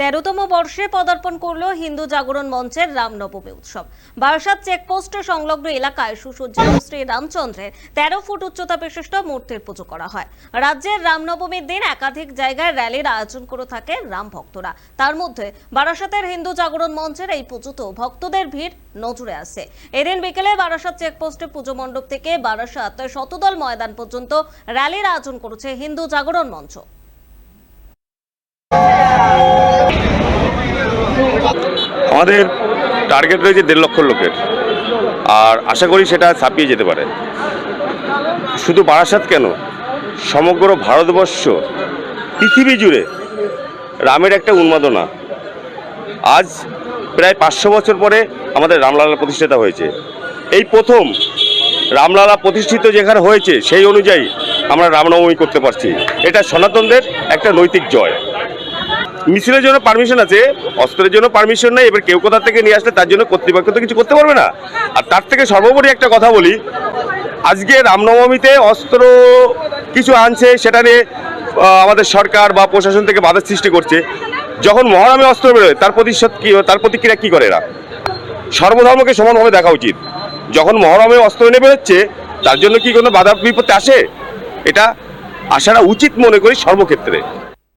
তেরোতম বর্ষে পদার্পণ করল হিন্দু জাগরণ মঞ্চের রামনবমী উৎসব। বারাসাত চেকপোস্ট সংলগ্ন এলাকায় সুসজ্জিত শ্রী রামচন্দ্রের তেরো ফুট উচ্চতা বিশিষ্ট মূর্তির পুজো করা হয়। রাজ্যের রামনবমীর দিন একাধিক জায়গায় র্যালির আয়োজন করে থাকে রাম ভক্তরা। তার মধ্যে বারাসাতের হিন্দু জাগরণ মঞ্চের এই পুজোতেও ভক্তদের ভিড় নজরে আসে। এদিন বিকেলে বারাসাত চেকপোস্টে পুজো মণ্ডপ থেকে বারাসাত শতদল ময়দান পর্যন্ত র্যালির আয়োজন করেছে হিন্দু জাগরণ মঞ্চ। আমাদের টার্গেট রয়েছে দেড় লক্ষ লোকের। আর আশা করি সেটা ছাপিয়ে যেতে পারে। শুধু বারাসাত কেন? সমগ্র ভারতবর্ষ, পৃথিবী জুড়ে রামের একটা উন্মাদনা। আজ প্রায় পাঁচশো বছর পরে আমাদের রামলালা প্রতিষ্ঠাতা হয়েছে। এই প্রথম রামলালা প্রতিষ্ঠিত যেখানে হয়েছে, সেই অনুযায়ী আমরা রামনবমী করতে পারছি। এটা সনাতনদের একটা নৈতিক জয়। মিছিলের জন্য পারমিশন আছে, অস্ত্রের জন্য পারমিশন নেই, এবার কেউ কোথা থেকে নিয়ে আসলে তার জন্য কর্তৃপক্ষ তো কিছু করতে পারবে না। আর তার থেকে সর্বোপরি একটা কথা বলি, আজকে রামনবমীতে অস্ত্র কিছু আনছে, সেটা নিয়ে আমাদের সরকার বা প্রশাসন থেকে বাধার সৃষ্টি করছে। যখন মহারামে অস্ত্র বেরোয়, তার প্রতিশোধ কি, তার প্রতিক্রিয়া কি করে এরা? সর্বধর্মকে সমানভাবে দেখা উচিত। যখন মহরমে অস্ত্র এনে বেরোচ্ছে, তার জন্য কি কোনো বাধা বিপত্তি আসে? এটা আসাটা উচিত মনে করি সর্বক্ষেত্রে।